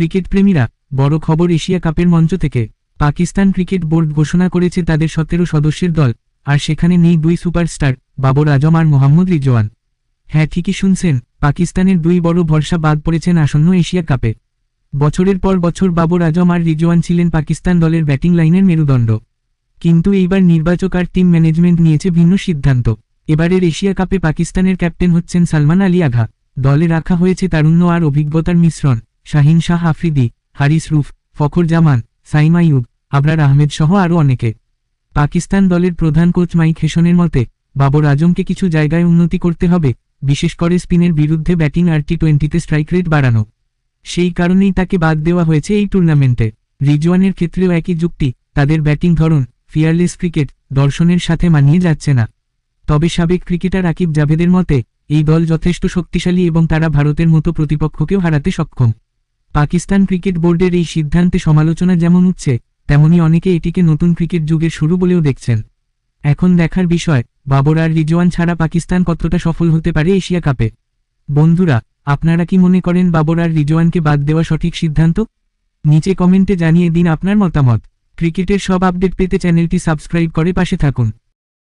Cricket প্রেমীরা, বড় খবর Asia কাপের মঞ্চ থেকে, পাকিস্তান ক্রিকেট বোর্ড ঘোষণা করেছে তাদের সতেরো সদস্যের দল, আর সেখানে নেই দুই সুপারস্টার, বাবর আজম আর মোহাম্মদ রিজওয়ান। হ্যাঁ ঠিকই শুনছেন, পাকিস্তানের দুই বড় ভরসা বাদ পড়েছেন আসন্ন এশিয়া কাপে। বছরের পর বছর বাবর আজম আর রিজওয়ান ছিলেন পাকিস্তান দলের ব্যাটিং লাইনের মেরুদণ্ড। কিন্তু এইবার নির্বাচক আর টিম ম্যানেজমেন্ট নিয়েছে ভিন্ন সিদ্ধান্ত। এবারের এশিয়া কাপে পাকিস্তানের ক্যাপ্টেন হচ্ছেন সালমান আলী আঘা। দলে রাখা হয়েছে তারুণ্য আর অভিজ্ঞতার মিশ্রণ। শাহিন শাহ আফ্রিদি, হারিস রুফ, ফখর জামান, সাইম আইয়ুব আবরার আহমেদ সহ আরও অনেকে। পাকিস্তান দলের প্রধান কোচ মাইক হেসনের মতে, বাবর আজমকে কিছু জায়গায় উন্নতি করতে হবে, বিশেষ করে স্পিনের বিরুদ্ধে ব্যাটিং আর টি টোয়েন্টিতে স্ট্রাইক রেট বাড়ানো। সেই কারণেই তাকে বাদ দেওয়া হয়েছে এই টুর্নামেন্টে। রিজওয়ানের ক্ষেত্রেও একই যুক্তি, তাদের ব্যাটিং ধরন, ফিয়ারলেস ক্রিকেট, দর্শনের সাথে মানিয়ে যাচ্ছে না। তবে সাবেক ক্রিকেটার আকিব জাভেদের মতে, এই দল যথেষ্ট শক্তিশালী এবং তারা ভারতের মতো প্রতিপক্ষকেও হারাতে সক্ষম। পাকিস্তান ক্রিকেট বোর্ডের এই সিদ্ধান্তে সমালোচনা যেমন উঠছে, তেমনি অনেকে এটিকে নতুন ক্রিকেট যুগের শুরু বলেও দেখছেন। এখন দেখার বিষয়, বাবর আর রিজওয়ান ছাড়া পাকিস্তান কতটা সফল হতে পারে এশিয়া কাপে? বন্ধুরা, আপনারা কি মনে করেন বাবর আর রিজওয়ানকে বাদ দেওয়া সঠিক সিদ্ধান্ত? নিচে কমেন্টে জানিয়ে দিন আপনার মতামত। ক্রিকেটের সব আপডেট পেতে চ্যানেলটি সাবস্ক্রাইব করে পাশে থাকুন।